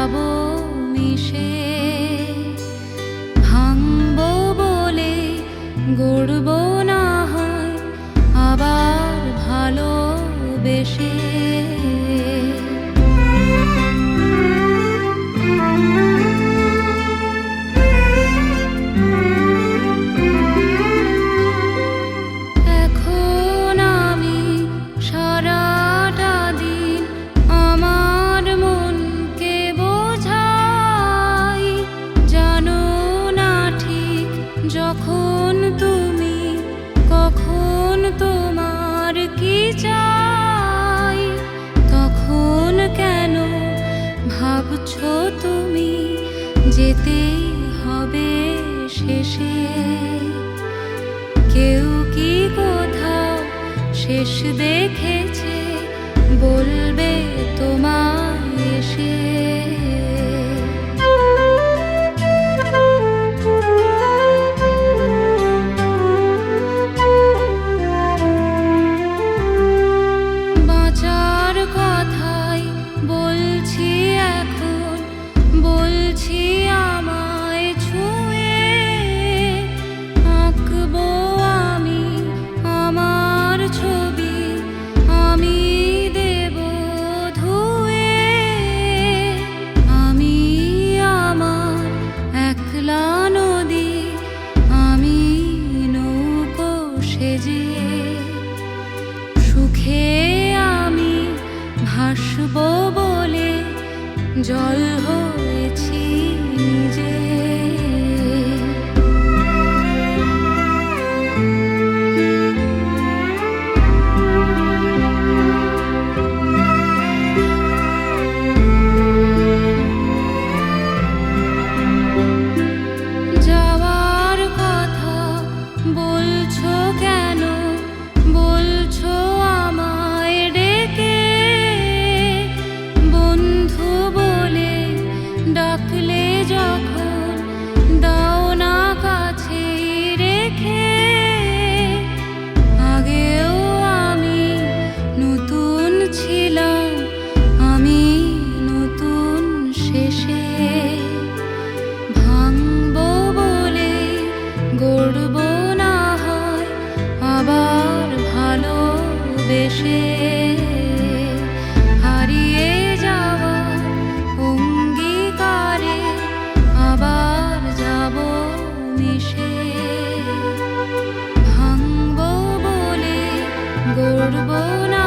যাব মিশে। ভাঙব বলে গড়ব না হয় আবার ভালোবেসে। তোমার কি চাই? তখন কেন ভাবছ তুমি যেতে হবে শেষে? কেউ কি কোথাও শেষ দেখেছে? বলবে নৌকো যে সুখে আমি ভাসব বলে জল হয়েছি যখন দাও কাছে রেখে, আগেও আমি নতুন ছিলাম, আমি নতুন শেষে। বলে গড়ব না হয়, আবার ভালোবেসে। আকাশে ভাঙব বলে গড়ব না